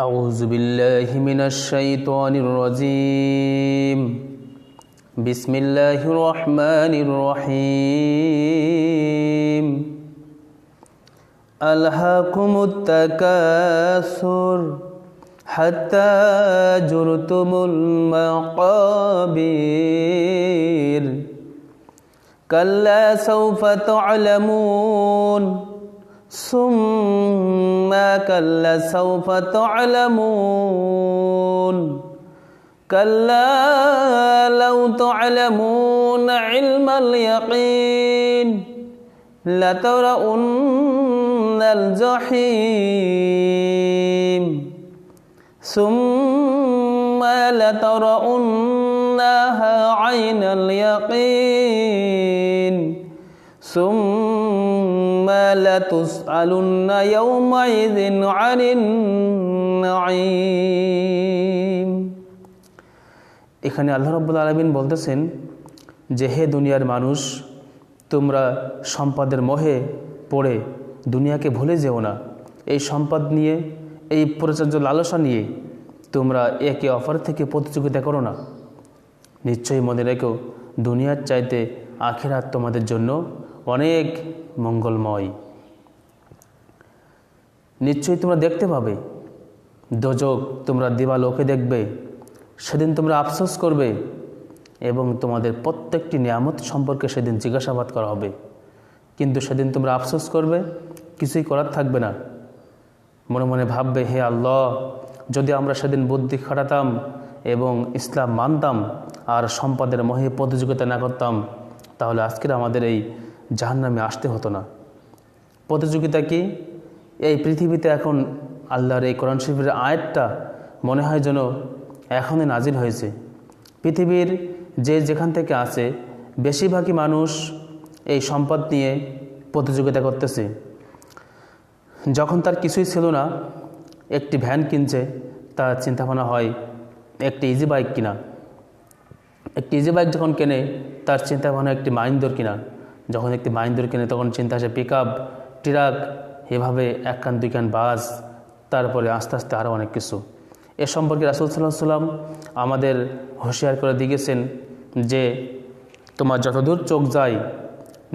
أعوذ بالله من الشيطان الرجيم بسم الله الرحمن الرحيم ألهاكم التكاثر حتى جرتم المقابر كلا سوف تعلمون ثم كلا سوف تعلمون. كلا لو تعلمون علم اليقين لترؤن الجحيم. ثم لترؤنها عين اليقين. ثم لتسألن يومئذ عن النعيم এখানে আল্লাহ রব্বুল আলমিন বলতেছেন যে হে দুনিয়ার মানুষ তোমরা সম্পদের মোহে পড়ে দুনিয়াকে ভুলে যেও না এই সম্পদ নিয়ে এই পরিচর্য লালসা নিয়ে তোমরা একে অপর থেকে প্রতিযোগিতা করো না নিশ্চয়ই মনে রেখো দুনিয়ার চাইতে আখেরাত তোমাদের জন্য অনেক মঙ্গলময়। নিশ্চয়ই তোমরা দেখতে পাবে। দোজক তোমরা দিবালোকে দেখবে, সেদিন তোমরা আফসোস করবে এবং তোমাদের প্রত্যেকটি নিয়ামত সম্পর্কে সেদিন জিজ্ঞাসাবাদ করা হবে। কিন্তু সেদিন তোমরা আফসোস করবে, কিছুই করার থাকবে না। মনে মনে ভাববে, হে আল্লাহ, যদি আমরা সেদিন বুদ্ধি খাটাতাম এবং ইসলাম মানতাম আর সম্পদের মহে প্রতিযোগিতা না করতাম, তাহলে আজকের আমাদের এই জাহান্নামে আসতে হতো না। প্রতিযোগিতা কি? এই পৃথিবীতে এখন আল্লাহর এই কোরআন শরীফের আয়াতটা মনে হয় যেন এখনই নাজিল হয়েছে। পৃথিবীর যে যেখান থেকে আসে বেশিরভাগই মানুষ এই সম্পদ নিয়ে প্রতিযোগিতা করতেছে। যখন তার কিছুই ছিল না, একটি ভ্যান কিনছে, তার চিন্তাভাবনা হয়, একটি ইজি বাইক কিনা। একটি ইজি বাইক যখন কেনে, তার চিন্তাভাবনা একটি মাইন্দর কিনা। যখন একটি মাইন্দর কেনে তখন চিন্তা আসে, পিক আপ, ট্রাক। এভাবে এক কান দুই কান বাস, তারপরে আস্তে আস্তে আরও অনেক কিছু। এ সম্পর্কে রাসুল সাল্লাহ সাল্লাম আমাদের হুঁশিয়ার করে দিয়েছেন যে, তোমার যতদূর চোখ যায়,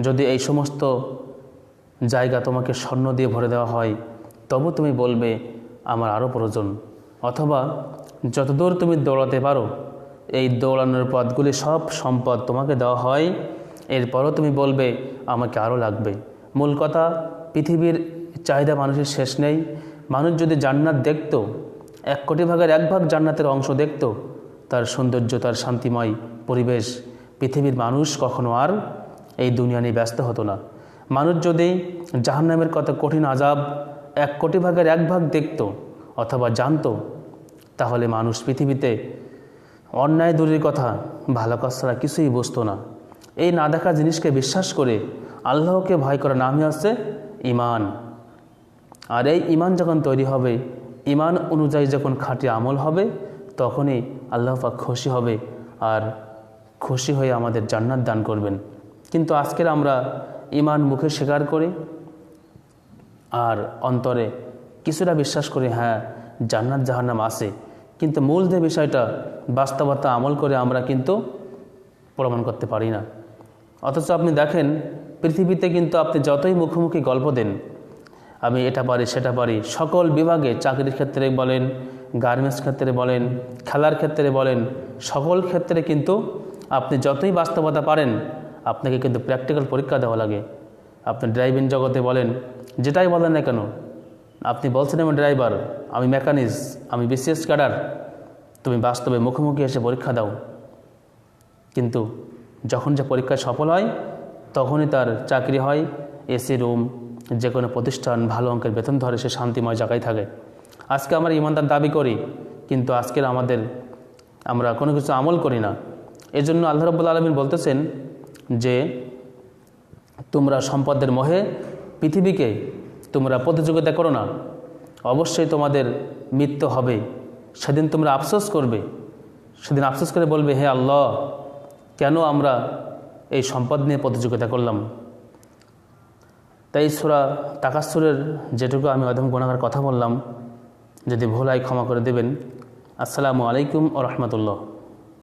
যদি এই সমস্ত জায়গা তোমাকে স্বর্ণ দিয়ে ভরে দেওয়া হয়, তবু তুমি বলবে, আমার আরও প্রয়োজন অথবা, যতদূর তুমি দৌড়াতে পারো, এই দৌড়ানোর পথগুলি সব সম্পদ তোমাকে দেওয়া হয় এরপরও তুমি বলবে, আমাকে আরও লাগবে। মূল কথা, পৃথিবীর চাহিদা মানুষের শেষ নেই। মানুষ যদি জান্নাত দেখত, এক কোটি ভাগের এক ভাগ জান্নাতের অংশ দেখত, তার সৌন্দর্য, তার শান্তিময় পরিবেশ পৃথিবীর মানুষ কখনো আর এই দুনিয়া নিয়ে ব্যস্ত হতো না। মানুষ যদি জাহান্নামের কত কঠিন আজাব এক কোটি ভাগের এক ভাগ দেখত অথবা জানতো, তাহলে মানুষ পৃথিবীতে অন্যায় দূরের কথা ভালো কাজ ছাড়া কিছুই বুঝতো না। এই না দেখা জিনিসকে বিশ্বাস করে আল্লাহকে ভয় করার নামই হচ্ছে ইমান আর এই ইমান যখন তৈরি হবে ইমান অনুযায়ী যখন খাঁটি আমল হবে, তখনই আল্লাহ পাক খুশি হবে আর খুশি হয়ে আমাদের জান্নাত দান করবেন। কিন্তু আজকের আমরা ইমান মুখে স্বীকার করি আর অন্তরে কিছুটা বিশ্বাস করি হ্যাঁ জান্নাত জাহান্নাম আছে। কিন্তু মূল যে বিষয়টা বাস্তবতা আমল করে আমরা কিন্তু প্রমাণ করতে পারি না। অথচ আপনি দেখেন, পৃথিবীতে কিন্তু আপনি যতই মুখোমুখি গল্প দেন, আমি এটা পারি, সেটা পারি, সকল বিভাগে চাকরির ক্ষেত্রে বলেন গার্মেন্টস ক্ষেত্রে বলেন, খেলার ক্ষেত্রে বলেন, সকল ক্ষেত্রে কিন্তু আপনি যতই বাস্তবতা পারেন, আপনাকে কিন্তু প্র্যাকটিক্যাল পরীক্ষা দেওয়া লাগে। আপনি ড্রাইভিং জগতে বলেন, যেটাই বলেন না কেন, আপনি বলছেন আমি ড্রাইভার আমি মেকানিক্স আমি বিসিএস ক্যাডার তুমি বাস্তবে মুখোমুখি এসে পরীক্ষা দাও। কিন্তু যখন যে পরীক্ষায় সফল হয়, তখনই তার চাকরি হয়, এসি রুম, যে কোনো প্রতিষ্ঠান, ভালো অঙ্কের বেতন ধরে সে শান্তিময় জায়গায় থাকে। আজকে আমরা ইমানদার দাবি করি, কিন্তু আজকের আমাদের আমরা কোনো কিছু আমল করি না। এজন্য আল্লাহ রব্বুল আলমিন বলতেছেন যে, তোমরা সম্পদের মোহে পৃথিবীকে তোমরা প্রতিযোগিতা করো না। অবশ্যই তোমাদের মৃত্যু হবে। সেদিন তোমরা আফসোস করবে। সেদিন আফসোস করে বলবে, হে আল্লাহ কেন আমরা এই সম্পদ নিয়ে প্রতিযোগিতা করলাম? তাই সুরা তাকাসুরের যেটুকু আমি অধম গোনাগার কথা বললাম, যদি ভুল হয় ক্ষমা করে দেবেন। আসসালামু আলাইকুম ও রহমতুল্লাহ।